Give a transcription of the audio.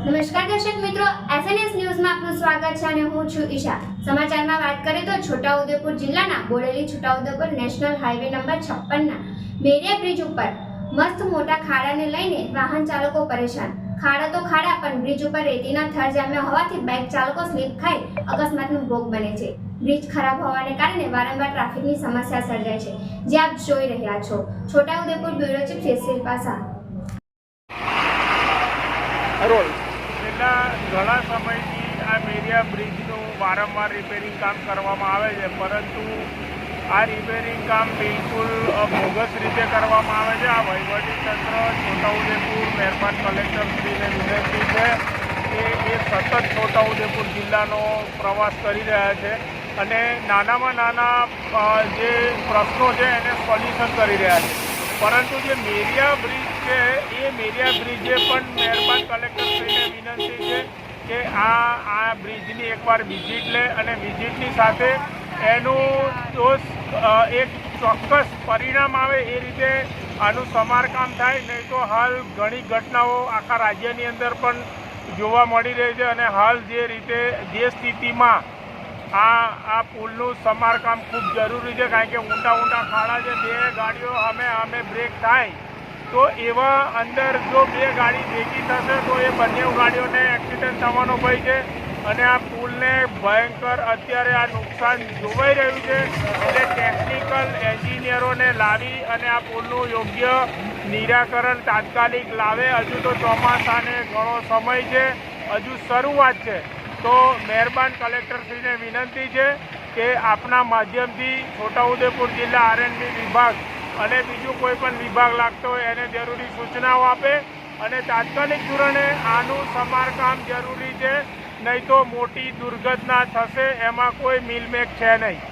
નમસ્કાર દર્શક મિત્રો એસએનએસ ન્યૂઝમાં આપનું સ્વાગત છે અને હું છું ઈશા. સમાચારમાં વાત કરીએ તો છોટાઉદેપુર જિલ્લાના Bodeli Chhota Udepur national highway number છપ્પનના Beriya bridge ઉપર મસ્ત મોટા ખાડાને લઈને વાહન ચાલકો પરેશાન. ખાડા તો ખાડા, પણ બ્રિજ ઉપર રેતીના થર જામ્યા હોવાથી બાઇક ચાલકો સ્લીપ ખાઈ અકસ્માતનો ભોગ બને છે. બ્રિજ ખરાબ હોવાને કારણે વારંવાર ટ્રાફિકની સમસ્યા સર્જાય છે. જે આપ જોઈ રહ્યા છો. છોટાઉદેપુર બ્યુરો ચીફ જયશ્રી પાસા રોલ છેલ્લા ઘણા સમયથી આ મેરિયા બ્રિજનું વારંવાર રિપેરિંગ કામ કરવામાં આવે છે, પરંતુ આ રિપેરિંગ કામ બિલકુલ બોગસ રીતે કરવામાં આવે છે. આ વહીવટીતંત્ર છોટાઉદેપુર મહેરબાન કલેક્ટરશ્રીને વિનંતી છે કે એ સતત છોટાઉદેપુર જિલ્લાનો પ્રવાસ કરી રહ્યા છે અને નાનામાં નાના જે પ્રશ્નો છે એને સોલ્યુશન કરી રહ્યા છે. પરંતુ જે મેરિયા બ્રિજ છે, એ મેરિયા બ્રિજે પણ મહેરબાન કલેક્ટરશ્રીને વિનંતી છે કે આ આ બ્રિજની એકવાર વિઝિટ લે અને વિઝિટની સાથે એનું દોષ એક ચોક્કસ પરિણામ આવે એ રીતે આનું સમારકામ થાય. નહીં તો હાલ ઘણી ઘટનાઓ આખા રાજ્યની અંદર પણ જોવા મળી રહી છે અને હાલ જે રીતે, જે સ્થિતિમાં આ આ પુલનું સમારકામ ખૂબ જરૂરી છે કારણ કે ઊંડા ઊંડા ખાડા છે, બે ગાડીઓ અમે અમે બ્રેક થાય. તો એવા અંદર જો બે ગાડી ભેગી થશે તો એ બંને ગાડીઓને એક્સિડન્ટ થવાનો ભય છે અને આ પુલને ભયંકર અત્યારે આ નુકસાન જોવાઈ રહ્યું છે. એટલે ટેકનિકલ એન્જિનિયરોને લાવી અને આ પુલનું યોગ્ય નિરાકરણ તાત્કાલિક લાવે. હજુ તો ચોમાસાને ઘણો સમય છે. હજુ શરૂઆત છે. તો મહેરબાન કલેક્ટરશ્રીને વિનંતી છે કે આપના માધ્યમથી છોટાઉદેપુર જિલ્લા આરએનબી વિભાગ અને બીજું કોઈ પણ વિભાગ લાગતો હોય એને જરૂરી સૂચનાઓ આપે અને તાત્કાલિક ધોરણે આનું સમારકામ જરૂરી છે, નહીં તો મોટી દુર્ઘટના થશે, એમાં કોઈ મિલમેક છે નહીં.